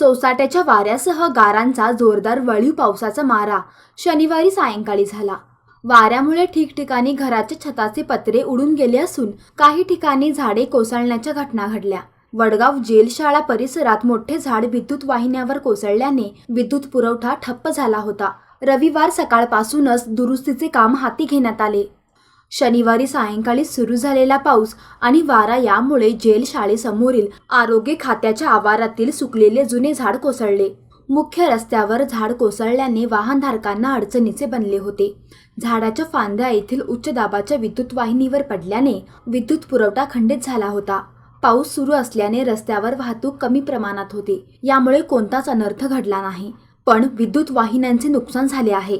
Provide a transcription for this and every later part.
सोसाट्याच्या वाऱ्यासह गारांचा जोरदार वळीव पावसाचा मारा शनिवारी सायंकाळी झाला. वाऱ्यामुळे ठिकठिकाणी घराच्या छताचे पत्रे उडून गेले असून काही ठिकाणी झाडे कोसळण्याच्या घटना घडल्या. वडगाव जेलशाळा परिसरात मोठे झाड विद्युत वाहिन्यावर कोसळल्याने विद्युत पुरवठा ठप्प झाला होता. रविवार सकाळपासूनच दुरुस्तीचे काम हाती घेण्यात आले. शनिवारी सायंकाळी सुरू झालेला पाऊस आणि वारा यामुळे जेल शाळेसमोरील आरोग्य खात्याच्या आवारातील सुकलेले जुने झाड कोसळले. मुख्य रस्त्यावर झाड कोसळल्याने वाहनधारकांना अडचणीचे बनले होते. झाडाच्या फांद्या येथील उच्च दाबाच्या विद्युत वाहिनीवर पडल्याने विद्युत पुरवठा खंडित झाला होता. पाऊस सुरू असल्याने रस्त्यावर वाहतूक कमी प्रमाणात होती. यामुळे कोणताच अनर्थ घडला नाही. पण विद्युत वाहिन्यांचे नुकसान झाले आहे.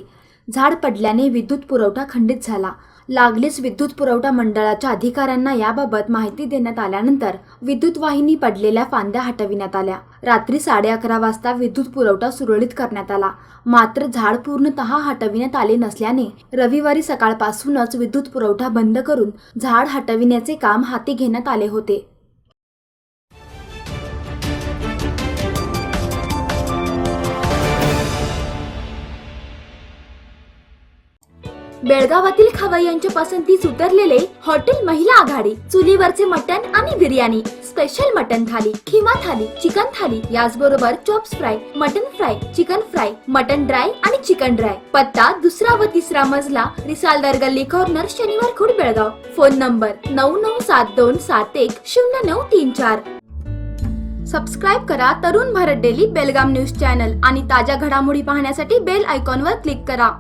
झाड पडल्याने विद्युत पुरवठा खंडित झाला. लागलीच विद्युत पुरवठा मंडळाच्या अधिकाऱ्यांना याबाबत माहिती देण्यात आल्यानंतर विद्युत वाहिनी पडलेल्या फांद्या हटविण्यात आल्या. रात्री साडे अकरा वाजता विद्युत पुरवठा सुरळीत करण्यात आला. मात्र झाड पूर्णतः हटविण्यात आले नसल्याने रविवारी सकाळपासूनच विद्युत पुरवठा बंद करून झाड हटविण्याचे काम हाती घेण्यात आले होते. बेळगावातील खवय्यांच्या पसंतीस उतरलेले हॉटेल महिला आघाडी चुलीवरचे मटण आणि biryani special mutton thali keema thali chicken thali याचबरोबर chops fry mutton fry chicken fry mutton dry आणि चिकन ड्राय पत्ता दुसरा व तिसरा मजला रिसालदार गल्ली कॉर्नर शनिवार खुड बेळगाव. फोन नंबर नऊ नऊ सात दोन सात एक शून्य नऊ तीन चार. सबस्क्राईब करा Tarun Bharat daily Belgaum news channel आणि ताज्या घडामोडी पाहण्यासाठी बेल आयकॉनवर क्लिक करा.